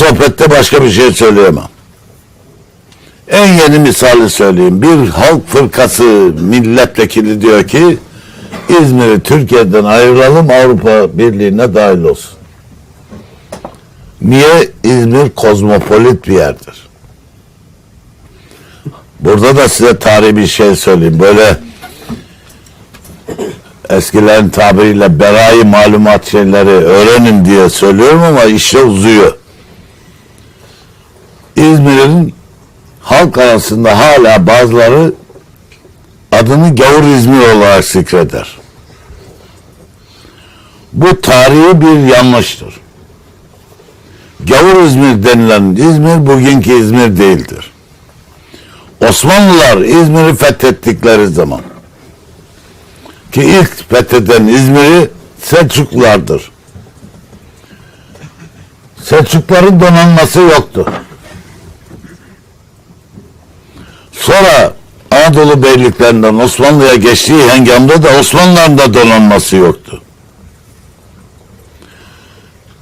sohbette başka bir şey söyleyemem. En yeni misali söyleyeyim. Bir halk fırkası milletvekili diyor ki İzmir'i Türkiye'den ayıralım Avrupa Birliği'ne dahil olsun. Niye? İzmir kozmopolit bir yerdir. Burada da size tarihi bir şey söyleyeyim. Böyle eskilerin tabiriyle berayı malumat şeyleri öğrenin diye söylüyorum ama işe uzuyor. İzmir'in halk arasında hala bazıları adını Gavur İzmir olarak zikreder. Bu tarihi bir yanlıştır. Gavur İzmir denilen İzmir bugünkü İzmir değildir. Osmanlılar İzmir'i fethettikleri zaman ki ilk fetheden İzmir'i Selçuklulardır. Selçukların donanması yoktu. Sonra Anadolu beyliklerinden Osmanlı'ya geçtiği hengamda da Osmanlıların da donanması yoktu.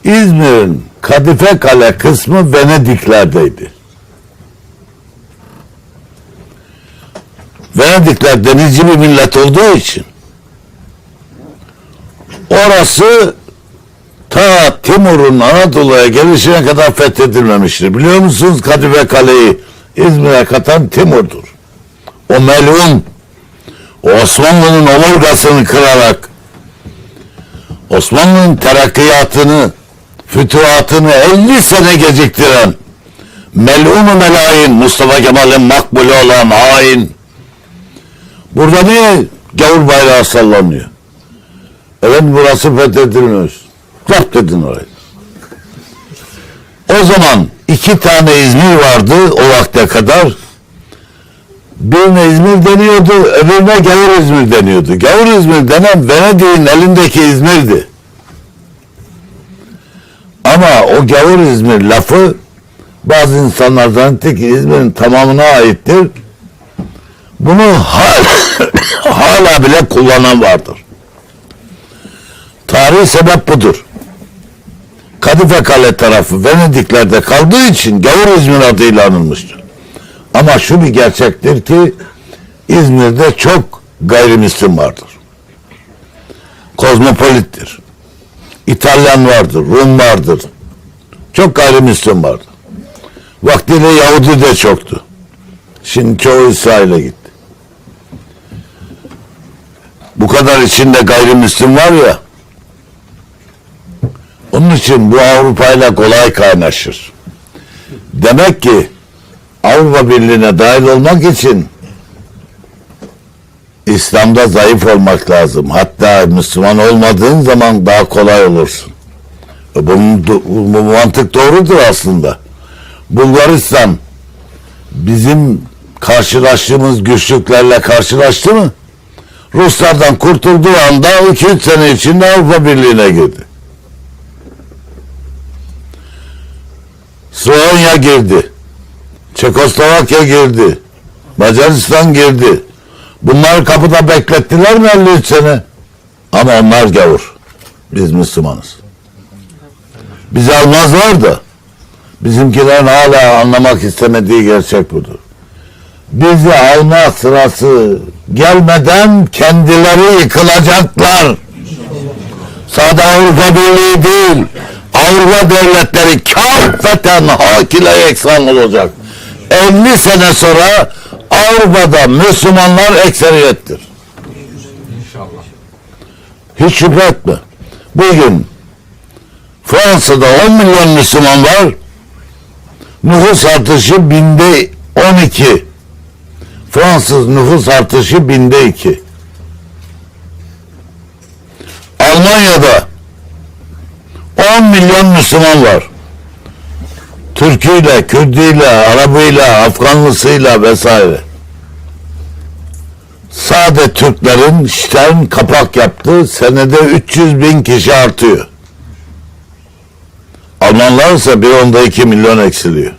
İzmir'in Kadife Kale kısmı Venediklerdeydi. Venedikler denizci bir millet olduğu için orası ta Timur'un Anadolu'ya gelişine kadar fethedilmemiştir. Biliyor musunuz Kadife Kale'yi İzmir'e katan Timur'dur. O melun o Osmanlı'nın omurgasını kırarak Osmanlı'nın terakkiyatını fütuhatını 50 sene geciktiren melun-u melayin Mustafa Kemal'in makbulü olan hain burada niye gavur bayrağı sallanıyor? Evet burası fethedilmiş. Zapt edin orayı. O zaman iki tane İzmir vardı o vakte kadar. Birine İzmir deniyordu, öbürüne Gavur İzmir deniyordu. Gavur İzmir denen Venedik'in elindeki İzmir'di. Ama o Gavur İzmir lafı bazı insanlar zannetti ki İzmir'in tamamına aittir. Bunu hala, hala bile kullanan vardır. Tarihi sebep budur. Kadife Kale tarafı Venediklerde kaldığı için Gavur İzmir adıyla anılmıştır. Ama şu bir gerçektir ki İzmir'de çok gayrimüslim vardır. Kozmopolittir. İtalyan vardır, Rum vardır. Çok gayrimüslim vardır. Vaktiyle Yahudi de çoktu. Şimdi çoğu İsrail'e gitti. Bu kadar içinde gayrimüslim var ya, için bu Avrupa ile kolay kaynaşır. Demek ki Avrupa Birliği'ne dahil olmak için İslam'da zayıf olmak lazım. Hatta Müslüman olmadığın zaman daha kolay olursun. E Bunun, bu mantık doğrudur aslında. Bulgaristan bizim karşılaştığımız güçlüklerle karşılaştı mı? Ruslardan kurtulduğu anda 2-3 sene içinde Avrupa Birliği'ne girdi. Slovenya girdi. Çekoslovakya girdi. Macaristan girdi. Bunlar kapıda beklettiler mi 53 sene? Ama onlar gavur. Biz Müslümanız. Bizi almazlar da bizimkilerin hala anlamak istemediği gerçek budur. Bizi alma sırası gelmeden kendileri yıkılacaklar. Sadece Avrupa Birliği değil, Avrupa devletleri kafeten hakile eksan olacak. 50 sene sonra Avrupa'da Müslümanlar ekseriyettir. Hiç şüphe etme. Bugün Fransa'da 10 milyon Müslüman var. Nüfus artışı binde 12. Fransız nüfus artışı binde 2. Almanya'da 10 milyon Müslüman var. Türküyle, Kürdüyle, Arabıyla, Afganlısıyla vesaire. Sade Türklerin Stern kapak yaptı. Senede 300 bin kişi artıyor. Almanlar ise bir onda 2 milyon eksiliyor.